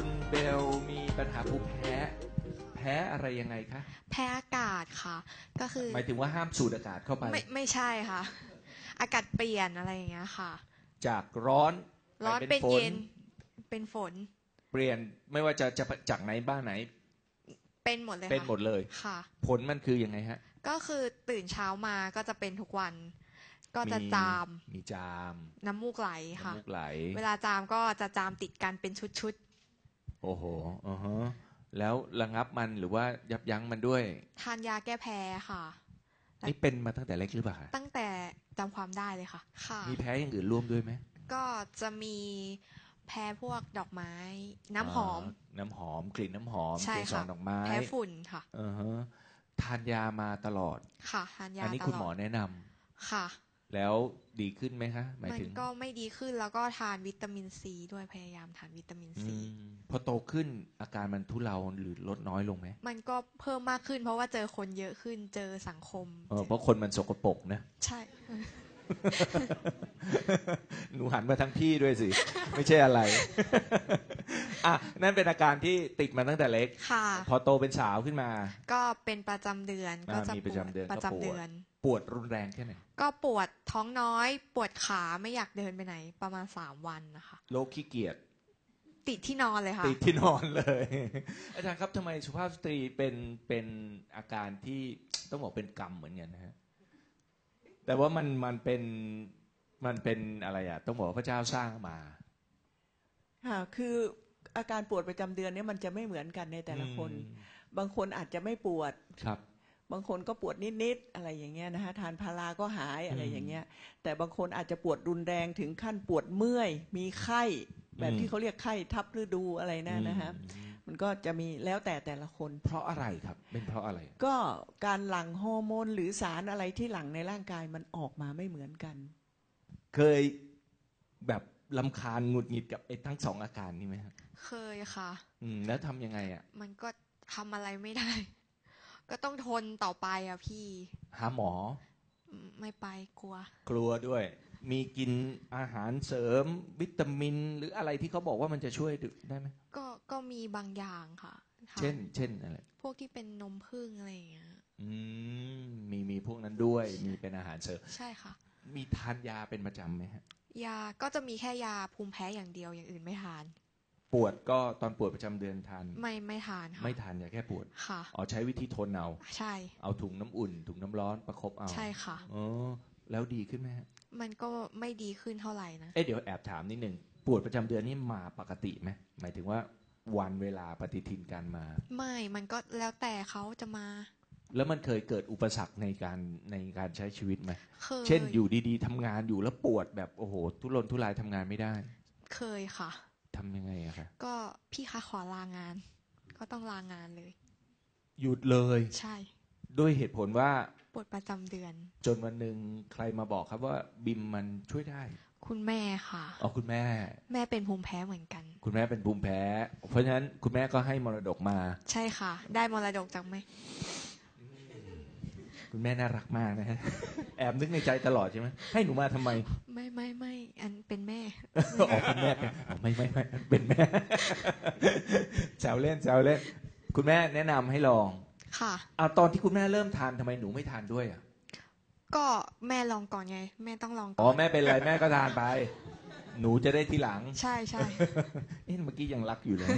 คุณเบลมีปัญหาภูมิแพ้ แพ้อะไรยังไงคะแพ้อากาศค่ะ ก็คือหมายถึงว่าห้ามสูดอากาศเข้าไป ไม่ไม่ใช่ค่ะ อากาศเปลี่ยนอะไรอย่างเงี้ยค่ะ จากร้อนร้อนไปเป็นฝเย็นเป็นฝน เปลี่ยนไม่ว่าจะจะจากไหนบ้านไหน เป็นหมดเลยเป็นค่ะหมดเลยค่ะ ผลมันคือยังไงฮะ ก็คือตื่นเช้ามาก็จะเป็นทุกวัน ก็จะจาม มีจาม น้ำมูกไหลค่ะ น้ำมูกไหล เวลาจามก็จะจามติดกันเป็นชุด โอ้โหอือฮะแล้วระงับมันหรือว่ายับยั้งมันด้วยๆทานยาแก้แพ้ค่ะ นี่เป็นมาตั้งแต่เล็กหรือเปล่าคะตั้งแต่จำความได้เลยค่ะ ค่ะ มีแพ้อย่างอื่นร่วมด้วยไหมก็จะมีแพ้พวกดอกไม้ น้ำหอมาน้ำหอม กลิ่นน้ำหอมใช่เกสรค่ะดอกไม้แพ้ฝุ่นค่ะ อือฮะทานยามาตลอด ค่ะทานยาอันนี้ตคุณลหมออดแนะนำค่ะ แล้วดีขึ้นไหมคะหมายมันถึงก็ไม่ดีขึ้นแล้วก็ทานวิตามินซีด้วยพยายามทานวิตามินอืซี มพอโตขึ้นอาการมันทุเลาหรือลดน้อยลงไหมมันก็เพิ่มมากขึ้น เพราะว่าเจอคนเยอะขึ้นเจอสังคมเออเพราะคนมันสกปรกนะ ใช่ หนูหันมาทั้งพี่ด้วยสิ ไม่ใช่อะไร อะ นั่นเป็นอาการที่ติดมาตั้งแต่เล็ก ค่ะ พอโตเป็นสาวขึ้นมา ก็เป็นประจำเดือนอ่าก็จะมีประจำเดือนปวประก็ปวดจำเดือนปวดรุนแรงแค่ไหนก็ปวดท้องน้อย ปวดขาไม่อยากเดินไปไหน ประมาณสามวันนะคะ โรคขี้เกียจติดที่นอนเลยค่ะ ติดที่นอนเลย อาจารย์ครับทำไมสุภาพสตรีเป็นเป็นอาการที่ต้องบอกเป็นกรรมเหมือนกันนะฮะ แต่ว่ามันมันเป็นมันเป็นอะไรอะต้องบอกว่าพระเจ้าสร้างมา ค่ะคืออาการปวดประจำเดือนเนี่ยมันจะไม่เหมือนกันในแต่ละคนอืมบางคนอาจจะไม่ปวดครับ บางคนก็ปวดนิดๆอะไรอย่างเงี้ยนะคะทานพาราก็หายอะไรอย่างเงี้ย แต่บางคนอาจจะปวดรุนแรงถึงขั้นปวดเมื่อย มีไข้ แบบอืมที่เขาเรียกไข้ทับฤดูอะไรนั่นนะฮะอื มมันก็จะมีแล้วแต่แต่ละคน เพราะอะไรครับ เป็นเพราะอะไร ก็การหลั่งฮอร์โมนหรือสารอะไรที่หลั่งในร่างกายมันออกมาไม่เหมือนกัน เคยแบบลำคาญหงุดหงิดกับไอ้ทั้งสองอาการนี้ไหมครับเคยค่ะ อืม แล้วทำยังไงอะ มันก็ทำอะไรไม่ได้ ก็ต้องทนต่อไปอะพี่ หาหมออืมไม่ไปกลัว กลัวด้วย มีกินอาหารเสริม วิตามิน หรืออะไรที่เขาบอกว่ามันจะช่วยได้ไหมก็ ก็มีบางอย่างค่ะทานเช่น เช่นอะไรพวกที่เป็นนมผึ้งอะไรอย่างเงี้ยอืมมีมีพวกนั้นด้วย มีเป็นอาหารเสริมใช่ค่ะ มีทานยาเป็นประจำไหมฮะ ยาก็จะมีแค่ยาภูมิแพ้อย่างเดียวอย่างอื่นไม่ทาน ปวดก็ตอนปวดประจำเดือนทาน ไม่ไม่ทานค่ะไม่ทานยาแก้ปวดค่ะอ๋อใช้วิธีทนเอาใช่ เอาถุงน้ำอุ่น ถุงน้ำร้อนประคบเอาใช่ค่ะอ๋อแล้วดีขึ้นไหมฮะมันก็ไม่ดีขึ้นเท่าไหร่นะ เอ๊ะเดี๋ยวแอบถามนิดนึง ปวดประจำเดือนนี่มาปกติไหมหมายถึงว่า วันเวลาปฏิทินการมา ไม่มันก็แล้วแต่เขาจะมา แล้วมันเคยเกิดอุปสรรคในการในการใช้ชีวิตไหมเคยเช่นอยู่ดีๆทำงานอยู่แล้วปวดแบบโอ้โห ทุรนทุรายทำงานไม่ได้เคยค่ะ ทำยังไงอะคะก็พี่คะขอลางาน ก็ต้องลางานเลย หยุดเลยใช่ ด้วยเหตุผลว่าปวดประจำเดือน จนวันหนึ่งใครมาบอกครับว่าบิมมันช่วยได้ คุณแม่ค่ะอ๋อคุณแม่ แม่เป็นภูมิแพ้เหมือนกัน คุณแม่เป็นภูมิแพ้ เพราะฉะนั้นคุณแม่ก็ให้มรดกมา ใช่ค่ะ ได้มรดกจากแม่คุณแม่น่ารักมากนะฮะแอบนึกในใจตลอดใช่ไหมให้หนูมาทำไม ไม่ไม่ไม่อันเป็นแม่ออกคุณแม่เป็นอ๋อไม่ไม่ไม่เป็นแม่แซวเล่นแซวเล่น คุณแม่แนะนำให้ลอง ค่ะเอาตอนที่คุณแม่เริ่มทานทำไมหนูไม่ทานด้วยอะ ก็แม่ลองก่อนไง แม่ต้องลองอ๋ก่ออนแม่เป็นไรแม่ก็ทานไป หนูจะได้ทีหลัง ใช่ใช่เอ๊ะเมื่อกี้ยังรักอยู่เลย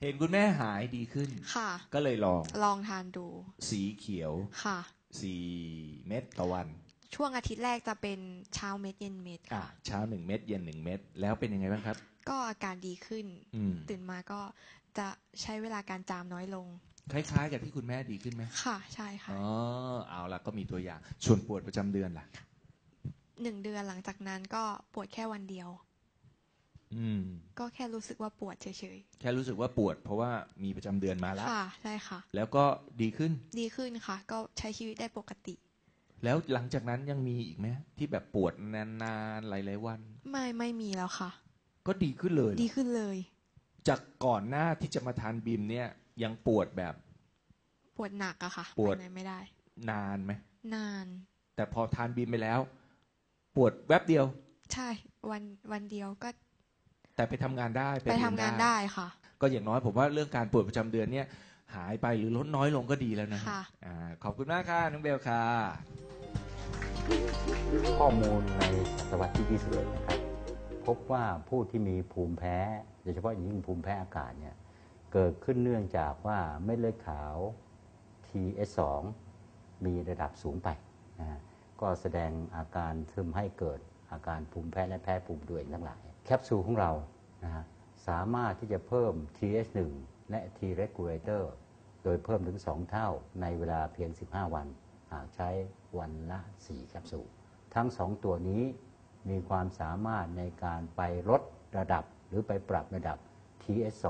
เห็นคุณแม่หายดีขึ้น ค่ะ ก็เลยลอง ลองทานดู สีเขียวค่ะ สี่เม็ดต่อวัน ช่วงอาทิตย์แรกจะเป็นเช้าเม็ดเย็นเม็ดอะค่ะ เช้าหนึ่งเม็ดเย็นหนึ่งเม็ดแล้วเป็นยังไงบ้างครับ ก็อาการดีขึ้น อืม ตื่นมาก็จะใช้เวลาการจามน้อยลง คล้ายๆกับที่คุณแม่ดีขึ้นไหมค่ะ ใช่ค่ะ อ๋อ เอาละก็มีตัวอย่าง ส่วนปวดประจำเดือนล่ะ หนึ่งเดือนหลังจากนั้นก็ปวดแค่วันเดียว อืม ก็แค่รู้สึกว่าปวดเฉยแค่รู้สึกว่าปวด เพราะว่ามีประจำเดือนมาๆแล้ว ค่ะ ใช่ค่ะ แล้วก็ดีขึ้น ดีขึ้นค่ะ ก็ใช้ชีวิตได้ปกติ แล้วหลังจากนั้นยังมีอีกไหมที่แบบปวดนานๆหลายๆวัน ไม่ไม่มีแล้วค่ะ ก็ดีขึ้นเลย ดีขึ้นเลย จากก่อนหน้าที่จะมาทานบีมเนี่ย ยังปวดแบบ ปวดหนักอะค่ะปวดไปไหนไม่ได้ นานไหมนาน แต่พอทานบีมไปแล้ว ปวดแวบเดียว ใช่ วันวันเดียวก็ แต่ไปทำงานได้ไปทำงานได้ค่ะ ก็อย่างน้อยผมว่าเรื่องการปวดประจำเดือนเนี่ย หายไปหรือลดน้อยลงก็ดีแล้วนะค่ะ อ่าขอบคุณมากค่ะน้องเบลค่ะ ข้อมูลในศตวรรษที่ 21 นะครับ พบว่าผู้ที่มีภูมิแพ้ โดยเฉพาะอย่างยิ่งภูมิแพ้อากาศเนี่ย เกิดขึ้นเนื่องจากว่าเม็ดเลือดขาว TS2 มีระดับสูงไปนะก็แสดงอาการทึมให้เกิดอาการภูมิแพ้และแพ้ภูมิตัวเองทั้งหลาย แคปซูลของเรานะฮะสามารถที่จะเพิ่ม TH1 และ T regulator โดยเพิ่มถึง 2 เท่าในเวลาเพียง 15 วัน หากใช้วันละ 4 แคปซูล ทั้ง 2 ตัวนี้มีความสามารถในการไปลดระดับหรือไปปรับระดับ TS2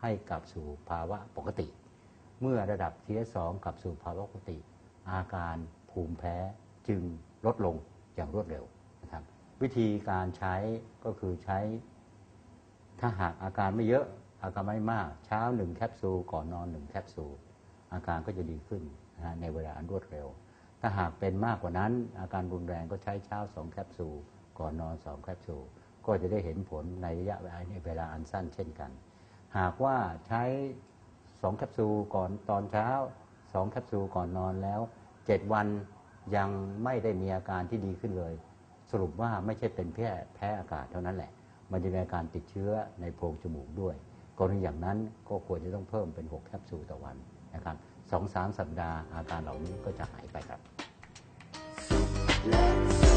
ให้กลับสู่ภาวะปกติ เมื่อระดับ TS2 กลับสู่ภาวะปกติ อาการภูมิแพ้จึงลดลงอย่างรวดเร็วนะครับ วิธีการใช้ก็คือใช้ ถ้าหากอาการไม่เยอะอาการไม่มาก เช้าหนึ่งแคปซูลก่อนนอนหนึ่งแคปซูลอาการก็จะดีขึ้นนะในเวลาอันรวดเร็ว ถ้าหากเป็นมากกว่านั้น อาการรุนแรงก็ใช้เช้าสองแคปซูลก่อนนอนสองแคปซูลก็จะได้เห็นผลในระยะเวลาในเวลาอันสั้นเช่นกัน หากว่าใช้สองแคปซูลก่อนตอนเช้าสองแคปซูลก่อนนอนแล้วเจ็ดวันยังไม่ได้มีอาการที่ดีขึ้นเลย สรุปว่าไม่ใช่เป็นแพ้แพ้อากาศเท่านั้นแหละ มันจะมีอาการติดเชื้อในโพรงจมูกด้วยกรณีอย่างนั้นก็ควรจะต้องเพิ่มเป็น 6 แคปซูลต่อวันนะครับสองสามสัปดาห์อาการเหล่านี้ก็จะหายไปครับ Let's